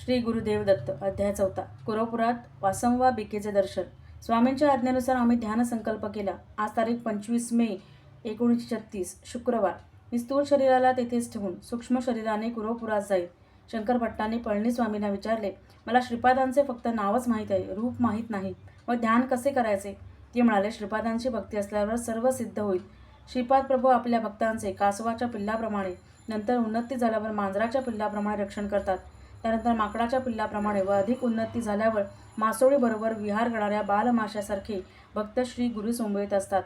श्री गुरुदेव दत्त अध्याय चौथा. कुरवपुरात वासंवा बिकेचे दर्शन. स्वामींच्या आज्ञेनुसार आम्ही ध्यान संकल्प केला. आज तारीख पंचवीस मे एकोणीसशे छत्तीस शुक्रवार. मी स्थूल शरीराला तेथेच ठेवून सूक्ष्म शरीराने कुरवपुरात जाईल शंकर भट्टांनी पळणी स्वामींना विचारले मला श्रीपादांचे फक्त नावच माहीत आहे रूप माहीत नाही. व ध्यान कसे करायचे? ते म्हणाले श्रीपादांची भक्ती असल्यावर सर्व सिद्ध होईल. श्रीपाद प्रभू आपल्या भक्तांचे कासवाच्या पिल्लाप्रमाणे नंतर उन्नती झाल्यावर मांजराच्या पिल्लाप्रमाणे रक्षण करतात. त्यानंतर माकडाच्या पिल्लाप्रमाणे व अधिक उन्नती झाल्यावर मासोळीबरोबर विहार करणाऱ्या बालमाशासारखे भक्त श्री गुरु सोंबवित असतात.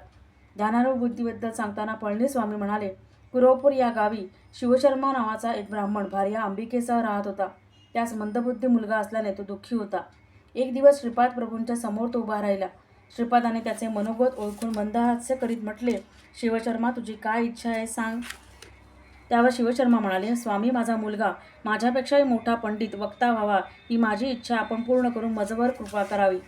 ध्यानारूप बुद्धीबद्दल सांगताना पळणीस्वामी म्हणाले कुरोपूर या गावी शिवशर्मा नावाचा एक ब्राह्मण भार्या अंबिकेसह राहत होता. त्यास मंदबुद्धी मुलगा असल्याने तो दुःखी होता. एक दिवस श्रीपाद प्रभूंच्या समोर तो उभा राहिला. श्रीपादाने त्याचे मनोगत ओळखून मंदहास्य करीत म्हटले शिवशर्मा तुझी काय इच्छा आहे सांग. त्यावर शिवशर्मा म्हणाले स्वामी माझा मुलगा माझ्यापेक्षाही मोठा पंडित वक्ता व्हावा ही माझी इच्छा. आपण पूर्ण करून मजवर कृपा करावी.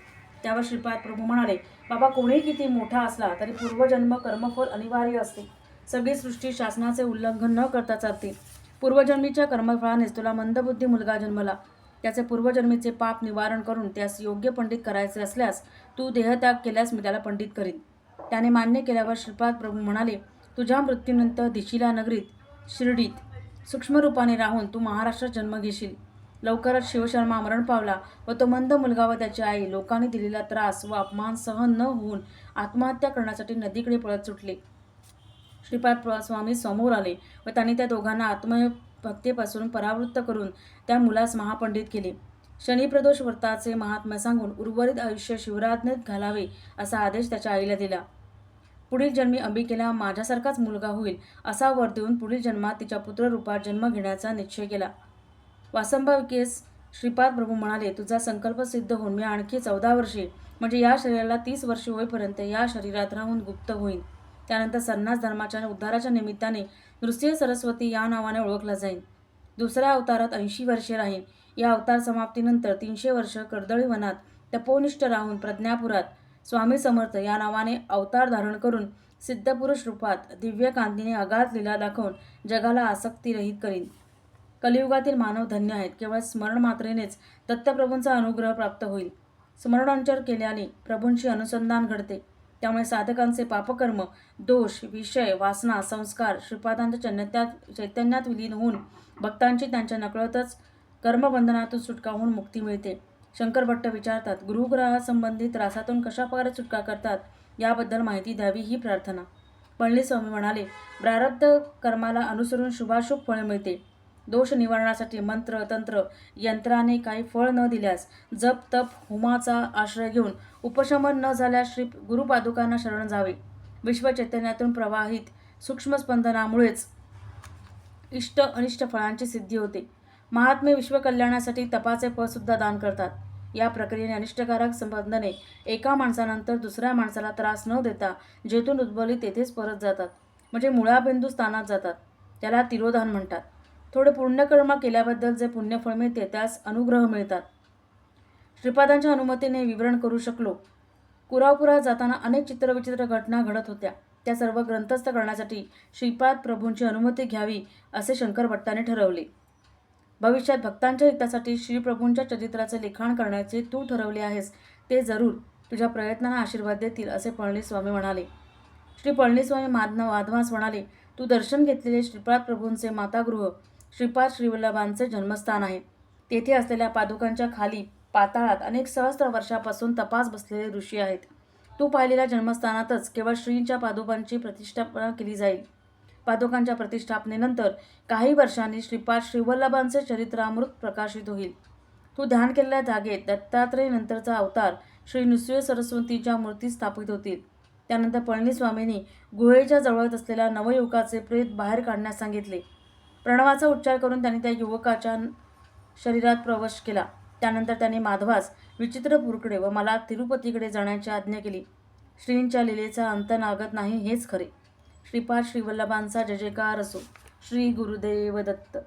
त्यावर श्रीपाद प्रभू म्हणाले बाबा कोणीही किती मोठा असला तरी पूर्वजन्म कर्मफल अनिवार्य असते. सगळी सृष्टी शासनाचे उल्लंघन न करता चालते. पूर्वजन्मीच्या कर्मफळानेच तुला मंदबुद्धी मुलगा जन्मला. त्याचे पूर्वजन्मीचे पाप निवारण करून त्यास योग्य पंडित करायचे असल्यास तू देहत्याग केल्यास मी त्याला पंडित करीन. त्याने मान्य केल्यावर श्रीपाद प्रभू म्हणाले तुझ्या मृत्यूनंतर दिशिला नगरीत शिर्डीत सूक्ष्म रूपाने राहून तू महाराष्ट्रात जन्म घेशील. लवकरच शिवशर्मा मरण पावला व तो मंद मुलगा व त्याची आई लोकांनी दिलेला त्रास व अपमान सहन न होऊन आत्महत्या करण्यासाठी नदीकडे पळत सुटले. श्रीपाद स्वामी समोर आले व त्यांनी त्या दोघांना आत्महत्येपासून परावृत्त करून त्या मुलास महापंडित केले. शनिप्रदोष व्रताचे महात्म्य सांगून उर्वरित आयुष्य शिवराज्ञेत घालावे असा आदेश त्याच्या आईला दिला. पुढील जन्मी अंबिकेला माझ्यासारखाच मुलगा होईल असा वर देऊन पुढील जन्मात तिच्या पुत्ररूपात जन्म घेण्याचा निश्चय केला. वासंभाविकेस श्रीपाद प्रभू म्हणाले तुझा संकल्प सिद्ध होऊन मी आणखी चौदा वर्षे म्हणजे या शरीराला तीस वर्षे होईपर्यंत या शरीरात राहून गुप्त होईन. त्यानंतर संन्यास धर्माच्या उद्धाराच्या निमित्ताने नृसिंह सरस्वती या नावाने ओळखला जाईल दुसऱ्या अवतारात ऐंशी वर्षे राहीन. या अवतार समाप्तीनंतर तीनशे वर्ष कर्दळी वनात तपोनिष्ठ राहून प्रज्ञापुरात स्वामी समर्थ या नावाने अवतार धारण करून सिद्धपुरुष रूपात दिव्य कांतीने अगाध लीला दाखवून जगाला आसक्तीरहित करीन. कलियुगातील मानव धन्य आहेत. केवळ स्मरण मात्रेनेच दत्तप्रभूंचा अनुग्रह प्राप्त होईल. स्मरणोच्चार केल्याने प्रभूंशी अनुसंधान घडते. त्यामुळे साधकांचे पापकर्म दोष विषय वासना संस्कार श्रीपादांच्या चैतन्यात चैतन्यात विलीन होऊन भक्तांची त्यांच्या नकळतच कर्मबंधनातून सुटका होऊन मुक्ती मिळते. शंकर भट्ट विचारतात गुरुग्रहासंबंधी त्रासातून कशाप्रकारे सुटका करतात याबद्दल माहिती द्यावी ही प्रार्थना. पळणीस्वामी म्हणाले प्रारब्ध कर्माला अनुसरून शुभाशुभ फळ मिळते. दोष निवारणासाठी मंत्र तंत्र यंत्राने काही फळ न दिल्यास जप तप होमाचा आश्रय घेऊन उपशमन न झाल्यास श्री गुरुपादुकांना शरण जावे. विश्वचैतन्यातून प्रवाहित सूक्ष्म स्पंदनामुळेच इष्ट अनिष्ट फळांची सिद्धी होते. महात्मे विश्वकल्याणासाठी तपाचे फळसुद्धा दान करतात. या प्रक्रियेने अनिष्टकारक संबंधने एका माणसानंतर दुसऱ्या माणसाला त्रास न देता जेथून उद्भवली तेथेच परत जातात. म्हणजे मुळाबिंदू स्थानात जातात. त्याला तिरोधान म्हणतात. थोडे पुण्यकर्म केल्याबद्दल जे पुण्यफळ मिळते त्यास अनुग्रह मिळतात. श्रीपादांच्या अनुमतीने विवरण करू शकलो. कुरापुरा जाताना अनेक चित्रविचित्र घटना घडत होत्या. त्या सर्व ग्रंथस्थ करण्यासाठी श्रीपाद प्रभूंची अनुमती घ्यावी असे शंकर भट्टाने ठरवले. भविष्यात भक्तांच्या हितासाठी श्रीप्रभूंच्या चरित्राचे लिखाण करण्याचे तू ठरवले आहेस ते जरूर तुझ्या प्रयत्नांना आशीर्वाद देतील असे पळणीस्वामी म्हणाले. श्री पळणीस्वामी माधव वाधवास म्हणाले तू दर्शन घेतलेले श्रीपाद प्रभूंचे मातागृह श्रीपाद श्रीवल्लभांचे जन्मस्थान आहे. तेथे असलेल्या पादुकांच्या खाली पाताळात अनेक सहस्त्र वर्षापासून तपास बसलेले ऋषी आहेत. तू पाहिलेल्या जन्मस्थानातच केवळ श्रींच्या पादुकांची प्रतिष्ठापना केली जाईल. पादुकांच्या प्रतिष्ठापनेनंतर काही वर्षांनी श्रीपाद श्रीवल्लभांचे चरित्रामृत प्रकाशित होईल. तू ध्यान केलेल्या जागेत दत्तात्रय नंतरचा अवतार श्री नृसिंह सरस्वतीच्या मूर्ती स्थापित होतील. त्यानंतर पळणीस्वामींनी गुहेच्या जवळच असलेल्या नवयुवकाचे प्रेत बाहेर काढण्यास सांगितले. प्रणवाचा उच्चार करून त्यांनी त्या युवकाच्या शरीरात प्रवेश केला. त्यानंतर त्यांनी माधवास विचित्रपूरकडे व मला तिरुपतीकडे जाण्याची आज्ञा केली. श्रींच्या लिलेचा अंत नागत नाही हेच खरे. श्रीपाद श्रीवल्लभांचा जय जयकार असो. श्री गुरुदेव दत्त.